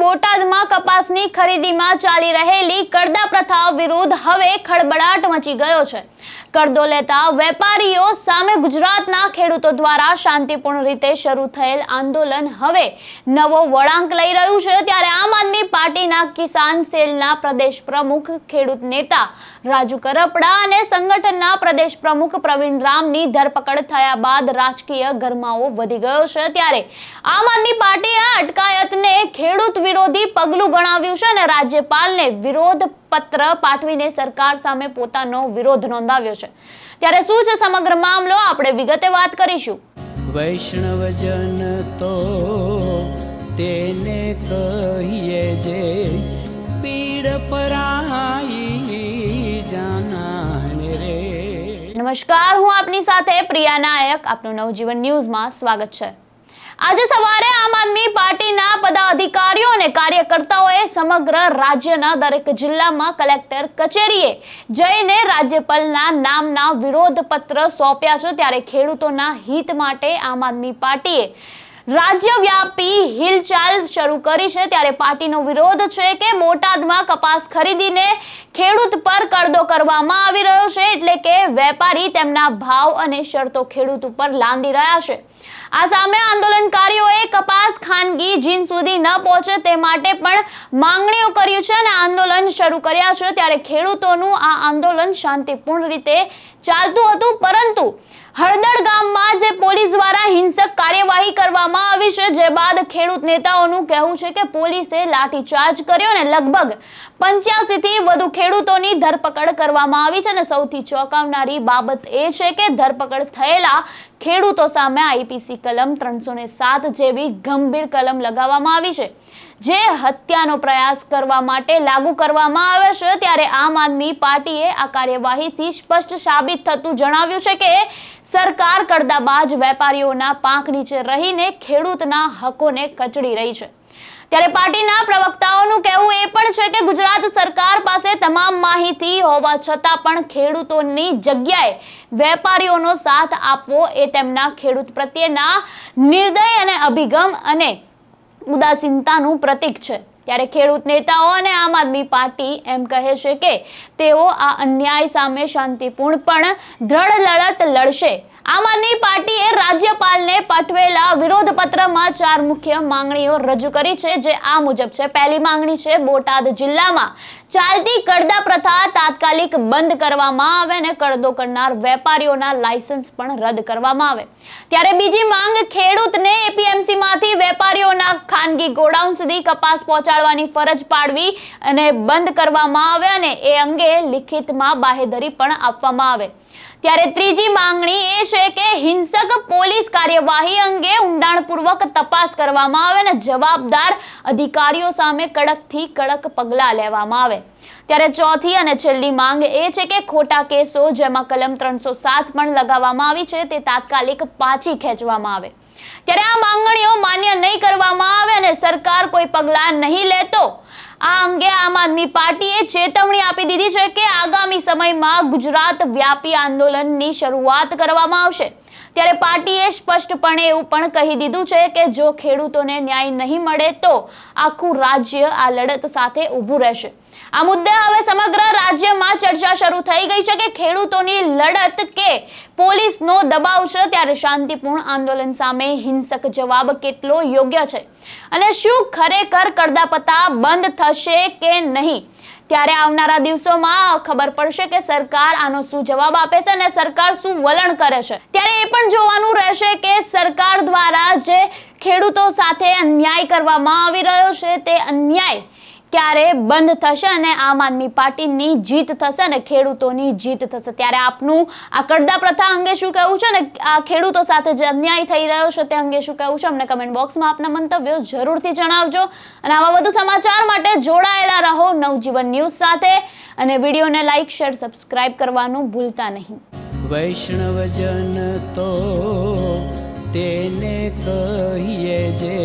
બોટાદમાં કપાસની ખરીદીમાં ચાલી રહેલી કરદા પ્રથા વિરુદ્ધ હવે ખળબળાટ મચી ગયો છે. કરદો લેતા વેપારીઓ સામે ગુજરાતના ખેડૂતો દ્વારા શાંતિપૂર્ણ રીતે શરૂ થયેલ આંદોલન હવે નવો વળાંક લઈ રહ્યું છે. ત્યારે આમ આદમી પાર્ટીના કિસાન સેલના પ્રદેશ પ્રમુખ, ખેડૂત નેતા રાજુ કરપડા અને સંગઠનના પ્રદેશ પ્રમુખ પ્રવીણ રામની ધરપકડ થયા બાદ રાજકીય ગરમાવો વધી ગયો છે. ત્યારે આમ આદમી પાર્ટીએ અટકાયતને ખેડૂત વિરોધી પગલું ગણાવ્યું છે અને રાજ્યપાલને વિરોધ પત્ર પાઠવીને સરકાર સામે પોતાનો વિરોધ નોંધાવ્યો છે. ત્યારે શું છે સમગ્ર મામલો? આપણે વિગતે વાત કરીશું. વૈષ્ણવજન તો તેને કહીએ જે પીડ પરાઈ જાનાને રે. નમસ્કાર હું આપની સાથે પ્રિયા નાયક. આપનું નવજીવન ન્યૂઝમાં સ્વાગત છે. આજે સવારે આમ આદમી પાર્ટીના પદાધિકારીઓ અને કાર્યકર્તાઓએ સમગ્ર રાજ્યના દરેક જિલ્લામાં કલેક્ટર કચેરીએ જઈને રાજ્યપાલના નામના વિરોધ પત્ર સોંપ્યા છે. ત્યારે ખેડૂતોના હિત માટે આમ આદમી પાર્ટીએ રાજ્યવ્યાપી હિલચાલ શરૂ કરી છે. ત્યારે પાર્ટીનો વિરોધ છે કે બોટાદમાં કપાસ ખરીદીને ખેડૂત પર કરદો કરવામાં આવી રહ્યો છે. એટલે કે વેપારી તેમના ભાવ અને શરતો ખેડૂત ઉપર લાંદી રહ્યા છે. આ સામે આંદોલનકારીઓએ કપાસ ખાનગી જીન સુધી ન પહોંચે તે માટે પણ માંગણીઓ કરી છે અને આંદોલન શરૂ કર્યા છે. ત્યારે ખેડૂતોનું આ આંદોલન શાંતિપૂર્ણ રીતે ચાલતું હતું. પરંતુ હળદળ ગામમાં જે પોલીસ દ્વારા હિંસક કાર્યવાહી કરવામાં આવી છે, જે બાદ ખેડૂત નેતાઓનું કહેવું છે કે પોલીસે લાઠીચાર્જ કર્યો અને લગભગ પંચ્યાસી થી વધુ ખેડૂતોની ધરપકડ કરવામાં આવી છે. અને સૌથી ચોંકાવનારી બાબત એ છે કે ધરપકડ થયેલા ખેડૂતો સામે આઈપીસી કલમ ત્રણસો સાત જેવી ગંભીર કલમ લગાવવામાં આવી છે, જે હત્યાનો પ્રયાસ કરવા માટે લાગુ કરવામાં આવે છે. ત્યારે આમ આદમી પાર્ટીએ આ કાર્યવાહીથી સ્પષ્ટ સાબિત થતું જણાવ્યું છે કે, સરકાર કરદાબાજ વેપારીઓના પાંખ નીચે રહીને ખેડૂતના હકોને કચડી રહી છે. ત્યારે પાર્ટીના પ્રવક્તાઓનું કહેવું એ પણ છે કે ગુજરાત સરકાર પાસે તમામ માહિતી હોવા છતાં પણ ખેડૂતોની જગ્યાએ વેપારીઓનો સાથ આપવો એ તેમના ખેડૂત પ્રત્યેના નિર્દય અને અભિગમ અને ઉદાસીનતાનું પ્રતીક છે. ત્યારે ખેડૂત નેતાઓ અને આમ આદમી પાર્ટી એમ કહે છે કે તેઓ આ અન્યાય સામે શાંતિપૂર્ણ પણ દ્રઢ લડત લડશે. આમ આદમી પાર્ટીએ રાજ્યપાલને પાઠવેલા વિરોધ પત્રમાં ચાર મુખ્ય માંગણીઓ રજૂ કરી છે, જે આ મુજબ છે. પહેલી માંગણી છે, બોટાદ જિલ્લામાં ચાલતી કડદા પ્રથા તાત્કાલિક બંધ કરવામાં આવે અને કડદો કરનાર વેપારીઓના લાયસન્સ પણ રદ કરવામાં આવે. ત્યારે બીજી માંગ, ખેડૂતને એપીએમસીમાંથી વેપારીઓના ખાનગી ગોડાઉન સુધી કપાસ પહોંચાડવાની ફરજ પાડવી અને બંધ કરવામાં આવે અને એ અંગે લિખિતમાં બાહેધરી પણ આપવામાં આવે. ત્યારે ત્રીજી માંગણી એ છે કે હિંસક પોલીસ કાર્યવાહી અંગે ઊંડાણપૂર્વક તપાસ કરવામાં આવે અને જવાબદાર અધિકારીઓ સામે કડકથી કડક પગલાં લેવામાં આવે. ત્યારે ચોથી અને છેલ્લી માંગ એ છે કે ખોટા કેસો, જેમાં કલમ ત્રણસો સાત પણ લગાવવામાં આવી છે, તે તાત્કાલિક પાછી ખેંચવામાં આવે. ત્યારે આ માંગણીઓ માન્ય નહીં કરવામાં આવે અને સરકાર કોઈ પગલાં નહીં લેતો આ અંગે આમ આદમી પાર્ટીએ ચેતવણી આપી દીધી છે કે આગામી સમયમાં ગુજરાત વ્યાપી આંદોલનની શરૂઆત કરવામાં આવશે. ત્યારે પાર્ટીએ સ્પષ્ટપણે એવું પણ કહી દીધું છે કે જો ખેડૂતોને ન્યાય નહીં મળે તો આખું રાજ્ય આ લડત સાથે ઊભું રહેશે. આ મુદ્દે હવે સમગ્ર રાજ્યમાં ચર્ચા શરૂ થઈ ગઈ છે કે ખેડૂતોની લડત કે પોલીસનો દબાવ છે ત્યારે શાંતિપૂર્ણ આંદોલન સામે હિંસક જવાબ કેટલો યોગ્ય છે? અને શું ખરેખર કરદાપતા બંધ થશે કે નહીં? ત્યારે આવનારા દિવસોમાં ખબર પડશે કે સરકાર આનો શું જવાબ આપે છે અને સરકાર શું વલણ કરે છે. ત્યારે એ પણ જોવાનું રહેશે કે સરકાર દ્વારા જે ખેડૂતો સાથે અન્યાય કરવામાં આવી રહ્યો છે તે અન્યાય ક્યારે બંધ થશે અને આમ આદમી પાર્ટીની જીત થશે અને ખેડૂતોની જીત થશે. ત્યારે આપનું આ કરદા પ્રથા અંગે શું કહેવું છે ને આ ખેડૂતો સાથે જે અન્યાય થઈ રહ્યો છે તે અંગે શું કહેવું છે? અમને કમેન્ટ બોક્સમાં આપના મંતવ્યો જરૂરથી જણાવજો. અને આવા વધુ સમાચાર માટે જોડાયેલા રહો નવજીવન ન્યૂઝ સાથે. અને વિડીયોને લાઈક, શેર, સબસ્ક્રાઇબ કરવાનું ભૂલતા નહીં. વૈષ્ણવજન તો તેને કહીએ જે